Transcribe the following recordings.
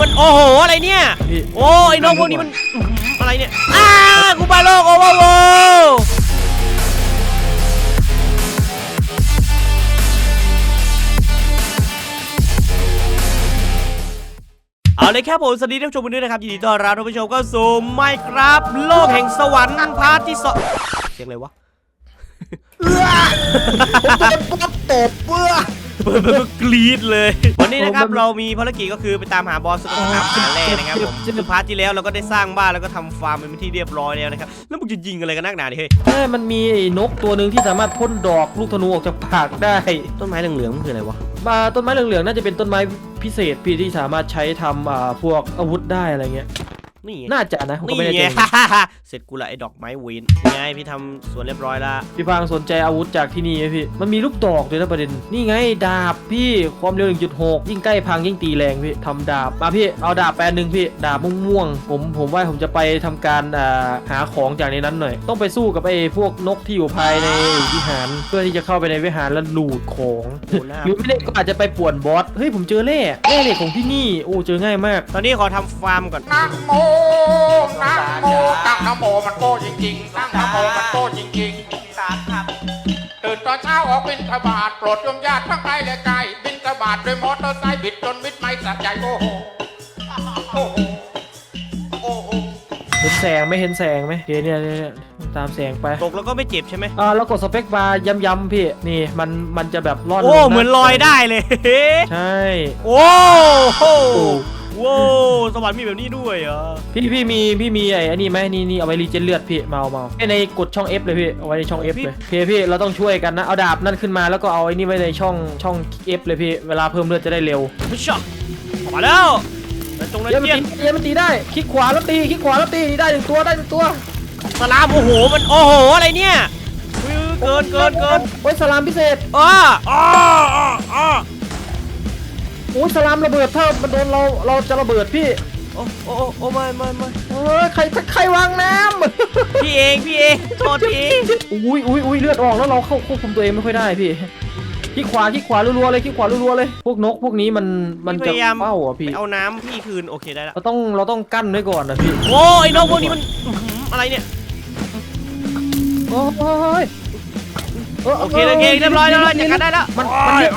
มันโอ้โหอะไรเนี่ยโอ้ไอ้น้องพวกนี้มันอะไรเนี่ยอ้ากูไปโลกโอ้โหเอาเลยครับผมสวัสดีท่านผู้ชมวันนี้นะครับยินดีต้อนรับท่านผู้ชมเข้าสู่ไม่ครับ โลกแห่งสวรรค์พาร์ทที่สองเสียงอะไรวะตบเบื่อ เปิดแบบกรี๊ดเลย วันนี้นะครับเรามีภารกิจก็คือไปตามหาบอสสุดท้ายหาแร่นะครับผมซึ่งพาร์ทที่แล้วเราก็ได้สร้างบ้านแล้วก็ทำฟาร์มเป็นที่เรียบร้อยแล้วนะครับแล้วมึงจะยิงอะไรกันนักหนาดิเฮ้ยเอ้ยมันมีไอ้นกตัวหนึ่งที่สามารถพ่นดอกลูกธนูออกจากปากได้ต้นไม้เหลืองๆมันคืออะไรวะมาต้นไม้เหลืองๆน่าจะเป็นต้นไม้พิเศษพี่ที่สามารถใช้ทำอ่าพวกอาวุธได้อะไรเงี้ย นี่ไงน่าจะนะผมก็นี่ไม่แน่ไงใจเสร็จกูละไอ้ดอกไม้เวนไงพี่ทำสวนเรียบร้อยละพี่ฟางสนใจอาวุธจากที่นี่ไหมพี่ มันมีลูกดอกด้วยนะประเด็น นี่ไงดาบพี่ความเร็ว 1.6 ยิ่งใกล้พังยิ่งตีแรงพี่ทำดาบมาพี่เอาดาบแปลหนึ่งพี่ดาบม่วงๆผมผมว่าผมจะไปทำการอ่าหาของจากในนั้นหน่อย ต้องไปสู้กับไอ้พวกนกที่อยู่ภายในวิหาร เพื่อที่จะเข้าไปในวิหารแล้วลูดของ โอ้หน้าหรือไม่ได้ก็อาจจะไปป่วนบอสเฮ้ยผมเจอแร่แร่เหล็กของที่นี่โอ้เจอง่ายมาก ตอนนี้ขอทำฟาร์มก่อน นะโมนะโมตั้งนะโมมันโตจริงๆตั้งนะโมมันโตจริงๆ สาครับ ตื่นตอนเช้าออกบินทบาทโปรดโยมญาติทั้งไกลและไกลบินทบาทด้วยมอเตอร์ไซค์บิดจนมิดไม่สัใจโอ้โหโอ้โหโอ้โหเห็นแสงไหม่เห็นแสงไหมเดี๋ยวเนี่ยเนี่ยเนี่ยตามแสงไปตกแล้วก็ไม่เจ็บใช่ไหมอ่าแล้วกดสเปคบาร์ย้ำๆพี่นี่มันมันจะแบบรอดโอ้ ลงะเหมือนลอยได้เลย ใช่ โอ้โห โว้สวรรค์มีแบบนี้ด้วยเหรอพี่พี่มีพี่มีไอ้อันนี้ไหมนี่นี่เอาไว้รีเจนเลือดพี่เมาเมาไอ้ในกดช่อง F เลยพี่เอาไว้ในช่อง F เลยพี่พี่เราต้องช่วยกันนะเอาดาบนั่นขึ้นมาแล้วก็เอาไอ้นี่ไว้ในช่องช่อง F เลยพี่เวลาเพิ่มเลือดจะได้เร็วไม่ชอบออกมาแล้วแล้วตรงนั้นเดี๋ยวมันเจียนตีเดี๋ยวมันตีได้คลิกขวาแล้วตีคลิกขวาแล้วตีได้หนึ่งตัวได้หนึ่งตัวสลามโอ้โหมันโอ้โหอะไรเนี่ยอุ๊ยเกินเกินเกินโอ้ยสลามพิเศษอ้าอ้าอ้าอ้า โอ้ยสลามระเบิดถ้ามันโดนเราเราจะระเบิดพี่โอ้โอ้โอ้โอ้ไม่ไม่ไม่เอ้ยใครใครวางน้ำพี่เองพี่เองโทษทีอุ้ยอุ้ยอุ้ยเลือดออกแล้วเราเข้าควบคุมตัวเองไม่ค่อยได้พี่ขี้ขวาขี้ขวารัวๆเลยขี้ขวารัวๆเลย พวกนกพวกนี้มันมันพี่พจะยายามเป้าอะพี่ไปเอาน้ำพี่คืนโอเคได้ละเราต้องเราต้องกั้นไว้ก่อนนะพี่โอ้ยน้องพวกนี้มันอื้อหืออะไรเนี่ยโอ้ย โอเคโอเคเรียบร้อยเรียบร้อยจัดการได้แล้วมันมันเรียบ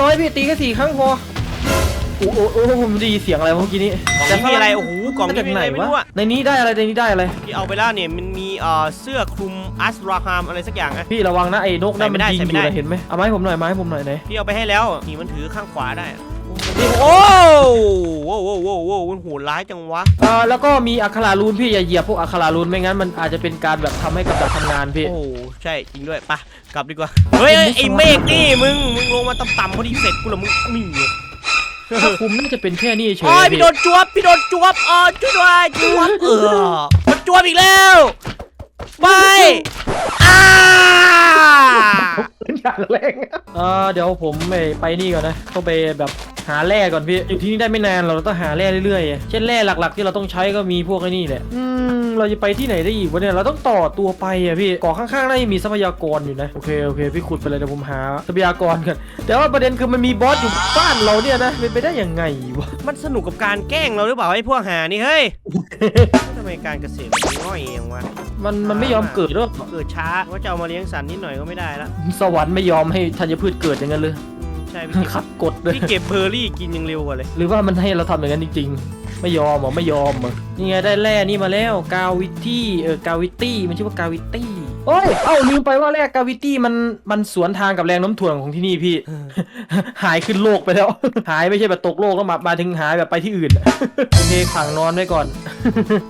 น้อยพี่ตีแค่สี่ครั้งพอโอ้โหโอ้โหผมได้ยินเสียงอะไรเมื่อกี้นี้กล่องนี้มีอะไรโอ้โหกล่องมานี้จากมีไหอะนไรไม่วะรู้อะในนี้ได้อะไรในนี้ได้อะไรพี่เอาไปแล้วเนี่ยมันมีเอ่อเสื้อคลุมอัสราฮามอะไรสักอย่างอะพี่ระวังนะไอ้นกนั่นใส่ไม่มันได้ยิงใส่อไม่ยู่ได้นะเห็นไหมเอาไม้ผมหน่อยไม้ผมหน่อยไหนพี่เอาไปให้แล้วนี่มันถือข้างขวาได้ อะโอ้โหโว้โว้โว้โว้มันโหดร้ายจังวะ เออแล้วก็มีอัครารูนพี่อย่าเหยียบพวกอัครารูนไม่งั้นมันอาจจะเป็นการแบบทำให้กับดักทำงานพี่ โอ้โหใช่จริงด้วยไปะกลับดีกว่า เฮ้ยเฮ้ยไอ้เมฆนี่มึงมึงลงมาต่ำๆพอดีเสร็จกูเหรอมึงนี่ถ้าคุมน่าจะเป็นแค่นี้เฉยโอ้ยพี่โดนจวบพี่โดนจวบอ๋อช่วยด้วยจวบเออมันจวบอีกแล้วไม่อ้าอย่างแรง เออเดี๋ยวผมไปไปนี่ก่อนนะต้องไปแบบ หาแร่ก่อนพี่อยู่ที่นี่ได้ไม่นานเราต้องหาแร่เรื่อยๆ เช่นแร่หลักๆ ที่เราต้องใช้ก็มีพวกไอ้นี่แหละอืมเราจะไปที่ไหนได้อีกวะเนี่ยเราต้องต่อตัวไปอะพี่เกาะข้างๆน่าจะมีทรัพยากรอยู่นะโอเคโอเคพี่ขุดไปเลยเดี๋ยวผมหาทรัพยากรกันแต่ว่าประเด็นคือมันมีบอสอยู่บ้านเราเนี่ยนะเป็นไปได้ยังไงวะมันสนุกกับการแกล้งเราหรือเปล่าไอ้พวกหานี่เฮ้ยทำไมการเกษตรมันง่อยเองวะมันมันไม่ยอมเกิดหรอกเกิดช้าว่าจะเอามาเลี้ยงสัตว์นิดหน่อยก็ไม่ได้ละสวรรค์ไม่ยอมให้ธัญพืชเกิดอย่างนั้นเลยอืม ใช่พี่เก็บขัดกฎเลยพี่เก็บเบอร์รี่กินยังเร็วกว่าเลย หรือว่ามันให้เราทำอย่างนั้นจริง ๆ ไม่ยอมเหรอไม่ยอมเหรอนี่ไงได้แร่นี่มาแล้วกาวิตี้เออกาวิตี้มันชื่อว่ากาวิตี้ โอ้ย เอ้าลืมไปว่าแร่กาวิตี้มันมันสวนทางกับแรงโน้ำถ่วงของที่นี่พี่ หายขึ้นโลกไปแล้ว หายไม่ใช่แบบตกโลกแล้วมามาถึงหายแบบไปที่อื่นอะโอเคขังนอนไว้ก่อน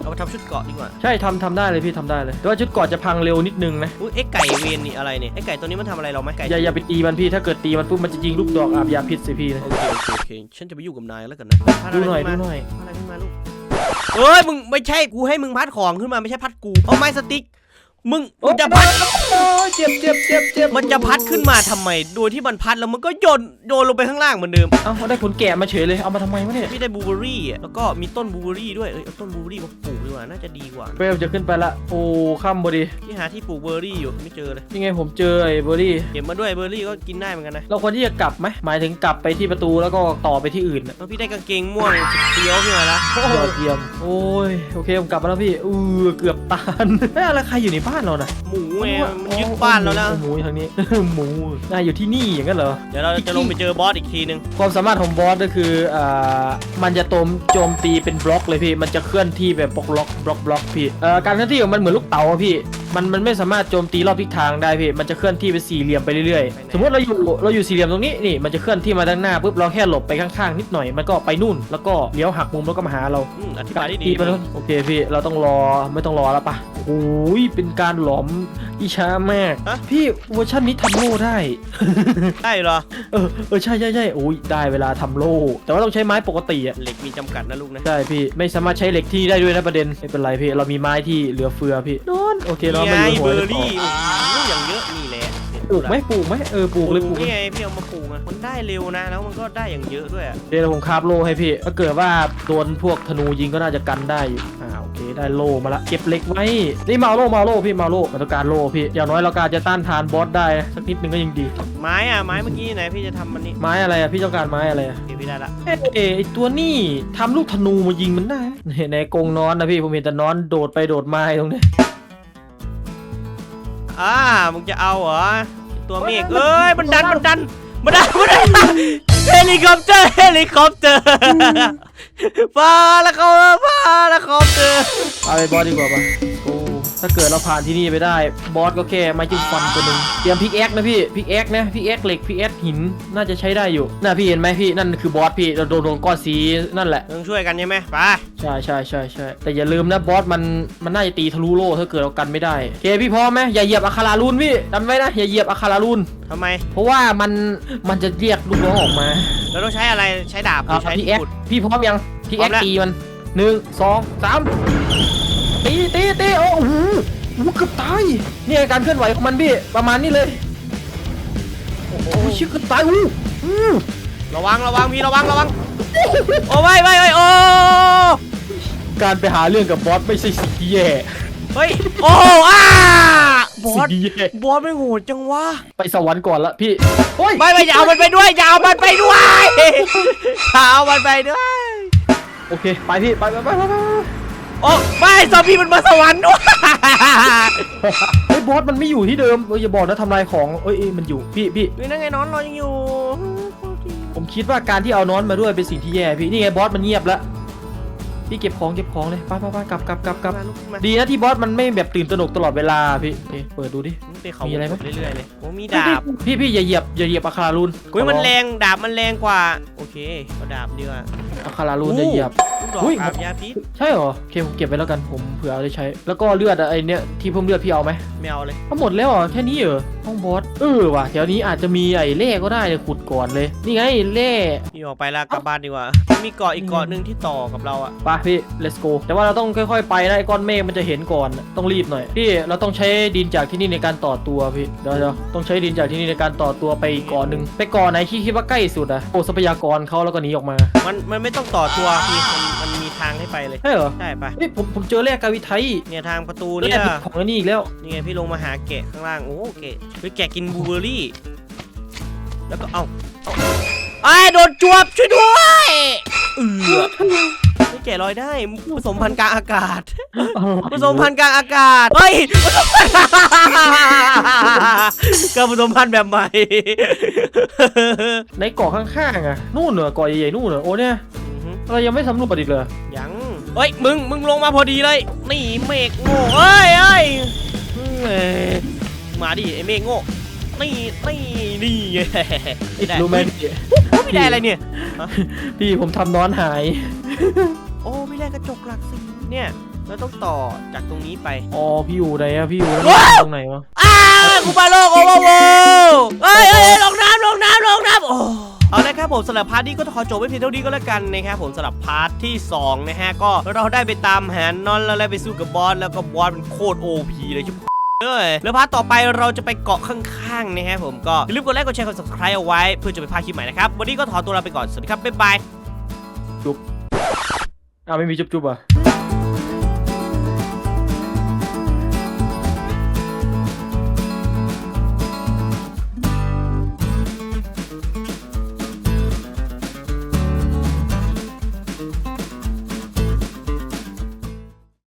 เอามาทำชุดเกราะดีกว่าใช่ทำทำได้เลยพี่ทำได้เลยแต่ว่าชุดเก่อนจะพังเร็วนิดนึงนะ อุ้ยไอ้ไก่เวนนี่อะไรเนี่ยไอ้ไก่ตัวนี้มันทำอะไรเราไหมไก่อย่าอย่าไปตีมันพี่ถ้าเกิดตีมันปุ๊บมันจะยิงลูกดอกอาบยาพิษสิพี่นะโอเคโอเคโอเคฉันจะไปอยู่กับนายแล้วกันนะพัดูหน่อยะไรดูขึ้มาหน่อยพัดอะไรขึ้นมาลูกเอ้ยมึงไม่ใช่กูให้มึงพัดของขึ้นมาไม่ใช่พัดกูเอาไม้สติ๊ก มึงมึงจะพัด โอ้ยเจ็บเจ็บเจ็บเจ็บมันจะพัดขึ้นมาทำไม โดยที่มันพัดแล้วมันก็โยนโยนลงไปข้างล่างเหมือนเดิม เอ้าได้ผลแกะมาเฉยเลย เอามาทำไมวะเนี่ยพี่ได้บลูเบอร์รี่อะแล้วก็มีต้นบลูเบอร์รี่ด้วย เอ้ยเอาต้นบลูเบอร์รี่มาปลูกดีกว่า น่าจะดีกว่าเฟลจะขึ้นไปละ โอ้ข้ามบดีพี่หาที่ปลูกเบอร์รี่อยู่ไม่เจอเลย ยังไงผมเจอไอ้เบอร์รี่เก็บมาด้วยเบอร์รี่ก็กินได้เหมือนกันนะเราควรที่จะกลับไหมหมายถึงกลับไปที่ประตูแล้วก็ต่อไปที่อื่นน่ะแล้วพี่ได้กางเกงม่วงสุดเฟี้ยวพี่มาละยอดเยี่ยม โอ้ย โอเค ผมกลับมาแล้วพี่ อือเกือบตานเอ้ยอะไรใครอยู่ในบ้านเราน่ะหมูไงมันยึดบ้านเราแล้วโอ้หมูอยู่ทางนี้ หมูนายอยู่ที่นี่อย่างนั้นเหรอ เดี๋ยวเราจะลงไปเจอบอสอีกทีนึง ความสามารถของบอสก็คืออ่ามันจะโจมโจมตีเป็นบล็อกเลยพี่ มันจะเคลื่อนที่แบบบล็อกบล็อกบล็อกบล็อกพี่เอ่อการเคลื่อนที่ของมันเหมือนลูกเต๋าอะพี่ มันมันไม่สามารถโจมตีรอบทิศทางได้พี่ มันจะเคลื่อนที่เป็นสี่เหลี่ยมไปเรื่อยๆสมมติเราอยู่เราอยู่สี่เหลี่ยมตรงนี้นี่ มันจะเคลื่อนที่มาด้านหน้าปุ๊บเราแค่หลบไปข้างๆนิดหน่อย มันก็ไปนู่น แล้วก็เลี้ยวหักมุมแล้วก็มาหาเรา อืมอธิบายได้ดีพี่มันก็โอเคพี่ เราต้องรอไม่ต้องรอแล้วปะ โอ้ยเป็นการหลอมที่ช้ามากพี่เวอร์ชันนี้ทำโล่ได้ ได้เหรอ เออเออใช่ใช่ใช่โอ้ยได้เวลาทำโล่ แต่ว่าต้องใช้ไม้ปกติอะเหล็กมีจำกัดนะลูกนะ ใช่พี่ไม่สามารถใช้เหล็กที่ได้ด้วยนะประเด็นไม่เป็นไรพี่เรามีไม้ที่เหลือเฟือพี่นอนโอเคเรานี่มาไงอยู่หัเบวอเลยร์รี่โอ้โหอย่างเยอะนี่แหละเนี่ยปลูกไหมปลูกไหมเออปปลูลูกกเลยปลูกนี่ไงพี่เอามาปลูกอะมันได้เร็วนะ แล้วมันก็ได้อย่างเยอะด้วยอะเดี๋ยวผมคาบโล่ให้พี่ถ้าเกิดว่าโดนพวกธนูยิงก็น่าจะกันได้อยู่อ่าโอเค ได้โล่มาละ เก็บเหล็กไว้ นี่มาเอาโล่มาเอาโล่พี่มาเอาโล่มันต้องการโล่พี่ อย่างน้อยเราก็อาจจะต้านทานบอสได้นะสักนิดนึงก็ยังดี ไม้อะไม้เมื่อกี้ไหนพี่จะทำมันนี่ไม้อะไรอะพี่ต้องการไม้อะไรอะโอเคพี่ได้ละเอ๊ะไอตัวนี่ทำลูกธนูมายิงมันได้เห็นในกรงนอนนะพี่ผมเห็นแต่นอนโดดไปโดดมาตรงเนี้ย อ่ามึงจะเอาเหรอตัวเมฆเอ้ยมันดันมันดันมันดันมันดัน เฮลิคอปเตอร์ เฮลิคอปเตอร์ฟ้าแล้วเขาฟ้าแล้วคอปเตอร์ เอาไปบอสดีกว่าปะ ถ้าเกิดเราผ่านที่นี่ไปได้ บอสก็แค่ไม้จิ้มฟันตัวหนึ่งเตรียมพิกแอคนะพี่พิกแอคนะพิกแอคเหล็กพิกแอคหินน่าจะใช้ได้อยู่น่าพี่เห็นไหมพี่นั่นคือบอสพี่เราโดนโดนก้อนสีนั่นแหละต้องช่วยกันใช่ไหมไปใช่ใช่ใช่ใช่แต่อย่าลืมนะบอสมันมันน่าจะตีทะลุโล่ถ้าเกิดเรากันไม่ได้โอเคพี่พร้อมไหมอย่าเหยียบอะคาราลูนพี่จำไว้นะอย่าเหยียบอะคาราลูนทำไม เพราะว่ามันมันจะเรียกลูกน้องออกมาเราต้องใใช้อะไรใช้ดาบหรืเอาอใช้พี่แอคขุด พี่พร้อมยังพี่พร้แออคมแล้ว ตีมันหนึ่งสองสาม ตีตีตีโอ้โหโอ้โหเกือบตายนี่การเคลื่อนไหวของมันพี่ประมาณนี้เลยโอ้โหเชื่อเกือบตายอู้อู้ ระวังระวังพี่ระวังระวัง โอ้ไม่ไม่ไม่โอ้การไปหาเรื่องกับบอสไม่ใช่สิ่งที่แย่เฮ้ยโอ้อ้าบอสิ่สงที่แย่บอสไม่โหดจังวะไปสวรรค์ก่อนละพี่โอ้ยไม่ไม่อย่าเอามันไปด้วยอย่าเอามันไปด้วยอย่าเอามันไปด้วย โอเค ไปพี่ ไปไปไปไปไป โอ้ไม่ซอมบี้มันมาสวรรค์ด้วยเฮ้ยบอสมันไม่อยู่ที่เดิมเอ้ยอย่าบอกนะทำลายของเอ้ยเอ้ยมันอยู่พี่พี่นี่นั่งไงนอนรอยังอยู่ผมคิดว่าการที่เอานอนมาด้วยเป็นสิ่งที่แย่พี่นี่ไงบอสมันเงียบแล้วพี่เก็บของเก็บของเลยไปไปไปกลับกลับกลับกลับมาลุกขึ้นมาดีนะที่บอสมันไม่แบบตื่นตระหนกตลอดเวลาพี่เอ๊ะเปิดดูดิ มึงไปเขามีอะไรไหม เรื่อยๆเลยโอ้มีดาบพี่พี่อย่าเหยียบอย่าเหยียบอะคาราลูนกุ้ยมันแรงดาบมันแรงกว่า โอเคเอาดาบดีกว่าอะคาราลูนอย่าเหยียบลูก ดอกอุ้ยอาบยาพิษใช่เหรอโอเคผมเก็บไว้แล้วกันผมเผื่อเอาได้ใช้ แล้วก็เลือดอะไอเนี้ยที่เพิ่มเลือดพี่เอาไหมไม่เอาเลยเอาหมดแล้วเหรอแค่นี้เหรอห้องบอสเออว่ะแถวนี้อาจจะมีไอ้เล่ก็ได้เลยขุดก่อนเลย นี่ไงเล่พี่ ออกไปแล้วกลับบ้านดีกว่ามีเกาะอีกเกาะหนึ่งที่ต่อกับเราอะไปพี่ let's go แต่ว่าเราต้องค่อยๆ ไปนะไอ้ก้อนเมฆมันจะเห็นก่อนต้องรีบหน่อยพี่เราต้องใช้ดินจากที่นี่ในการต่อตัวพี่เดี๋ยวเดี๋ยวต้องใช้ดินจากที่นี่ในการต่อตัวไปอีกเก่อนหนึ่งไปเก่อนไหนที่คิดว่าใกล้สุดอะโอ้ทรัพยากรเขาแล้วก็หนีออกมามันมันไม่ต้องต่อตัวพี่มันมันมีทางให้ไปเลยใช่เหรอใช่ไปเฮ้ยผมผมเจอแร่กาวิไทยเนี่ยทางประตูแร่เนี่ยของไอ้นี่อีกแล้วนี่ไงพี่ลงมาหาแกะข้างล่างโอ้แกะเฮ้ยแกะกินบลูเบอร์รี่ แล้วก็เอ้าเอ้า ไอ้ายโดนจวบช่วยด้วยเออไม่แกะลอยได้ผสมพันธุ์กลางอากาศผสมพันธุ์กลางอากาศเฮ้ยผสมพันธุ์การผสมพันธุ์แบบใหม่ในเกาะข้างๆอะนู่นเหรอเกาะใหญ่ๆนู่นเหรอโอ้เนี่ยเรายังไม่สำรวจอีกเลยยังเฮ้ยมึงมึงลงมาพอดีเลย นี่เมฆโง่เอ้ยเอ้ยเอ้ยมาดิไอเมฆโง่นี่นี่นี่ไงไม่ได้รู้ไหมพี่ ไม่ได้อะไรเนี่ย พี่ผมทำนอนหาย โอ้ไม่ได้กระจกหลักสีเนี่ยเราต้องต่อจากตรงนี้ไปอ๋อพี่อยู่ไหนอะพี่อยู่ว้าวตรงไหนวะอ้ากูไปโลกโอ้โหเอ้ยเอ้ยลงน้ำลงน้ำลงน้ำโอ้เอาละครับผมสำหรับพาร์ทนี้ก็ขอจบไว้เพียงเท่านี้ก็แล้วกันนะครับผมสำหรับพาร์ทที่สองนะฮะ ก็เราได้ไปตามหานอนแล้วได้ไปสู้กับบอสแล้วก็บอสเป็นโคตรโอพีเลยชิบ เลยแล้วพาร์ทต่อไปเราจะไปเกาะข้างๆนะฮะผมก็อย่าลืมกดไลค์กดแชร์กด subscribe เอาไว้เพื่อจะไปพลาดคลิปใหม่นะครับ วันนี้ก็ขอตัวลาไปก่อน สวัสดีครับ บ๊ายบาย อ้าวไม่มีจุ๊บๆอะ